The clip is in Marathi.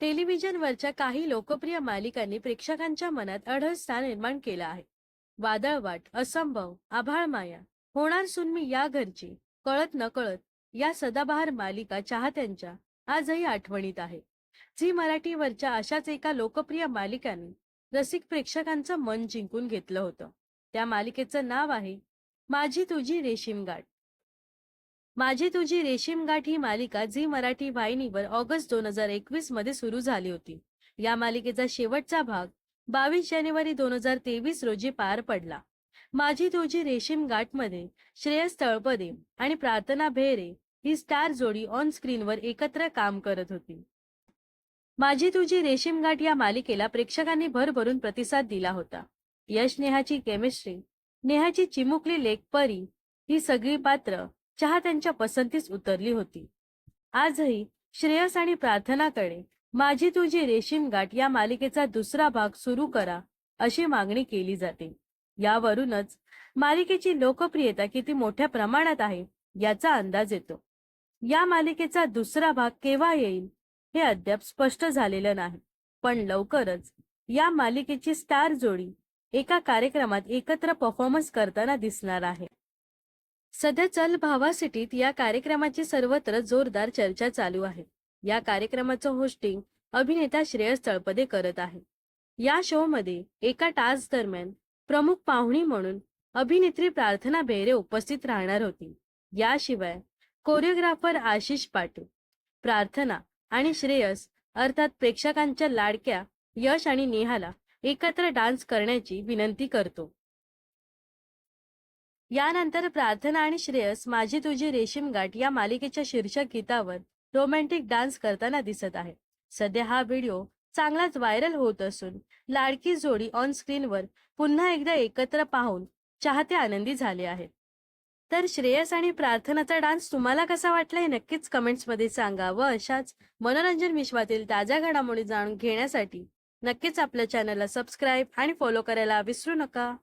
टेलिव्हिजनवरच्या काही लोकप्रिय मालिकांनी प्रेक्षकांच्या मनात अढळ स्थान निर्माण केलं आहे. वादळवाट असंभव आभाळ माया होणार सुनमी या घरची कळत नकळत या सदाबहार मालिका चाहत्यांच्या आजही आठवणीत आहे. झी मराठीवरच्या अशाच एका लोकप्रिय मालिकाने रसिक प्रेक्षकांचं मन जिंकून घेतलं होतं. त्या मालिकेचं नाव आहे माझी तुझी रेशीम गाठ माझी तुझी रेशीम गाठ ही मालिका झी मराठी वाहिनीवर ऑगस्ट दोन हजार एकवीसमध्ये सुरू झाली होती. या मालिकेचा शेवटचा भाग बावीस जानेवारी दोन हजार तेवीस रोजी पार पडला. माझी तुझी रेशीम गाठमध्ये श्रेयस तळपदे आणि प्रार्थना भेरे ही स्टार जोडी ऑन स्क्रीनवर एकत्र काम करत होती. माझी तुझी रेशीम गाठ या मालिकेला प्रेक्षकांनी भरभरून प्रतिसाद दिला होता. यश नेहाची केमिस्ट्री नेहाची चिमुकली लेखपरी ही सगळी पात्र चहा त्यांच्या पसंतीस उतरली होती. आजही श्रेयस आणि प्रार्थनाकडे माझी तुझी रेशीम गाठ या मालिकेचा दुसरा भाग सुरू करा अशी मागणी केली जाते. यावरूनच मालिकेची लोकप्रियता किती मोठ्या प्रमाणात आहे याचा अंदाज येतो. या मालिकेचा दुसरा भाग केव्हा येईल हे अद्याप स्पष्ट झालेलं नाही. पण लवकरच या मालिकेची स्टार जोडी एका कार्यक्रमात एकत्र परफॉर्मन्स करताना दिसणार आहे. सध्या चल भावा सिटीत या कार्यक्रमाची सर्वत्र जोरदार चर्चा चालू आहे. या कार्यक्रमाचं होस्टिंग अभिनेता श्रेयस तळपदे करत आहे. या शो मध्ये एका टास्क दरम्यान प्रमुख पाहुणी म्हणून अभिनेत्री प्रार्थना बेहरे उपस्थित राहणार होती. याशिवाय कोरिओग्राफर आशिष पाटील प्रार्थना आणि श्रेयस अर्थात प्रेक्षकांच्या लाडक्या यश आणि नेहाला एकत्र डान्स करण्याची विनंती करतो. यानंतर प्रार्थना आणि श्रेयस माझी तुझी रेशीम गाठ या मालिकेच्या शीर्षक गीतावर रोमॅन्टिक डान्स करताना दिसत आहे सध्या हा व्हिडिओ चांगलाच व्हायरल होत असून लाडकी जोडी ऑन स्क्रीनवर पुन्हा एकदा एकत्र पाहून चाहते आनंदी झाले आहेत. तर श्रेयस आणि प्रार्थनाचा डान्स तुम्हाला कसा वाटला हे नक्कीच कमेंट्समध्ये सांगा व अशाच मनोरंजन विश्वातील ताज्या घडामोडी जाणून घेण्यासाठी नक्कीच आपल्या चॅनलला सबस्क्राईब आणि फॉलो करायला विसरू नका.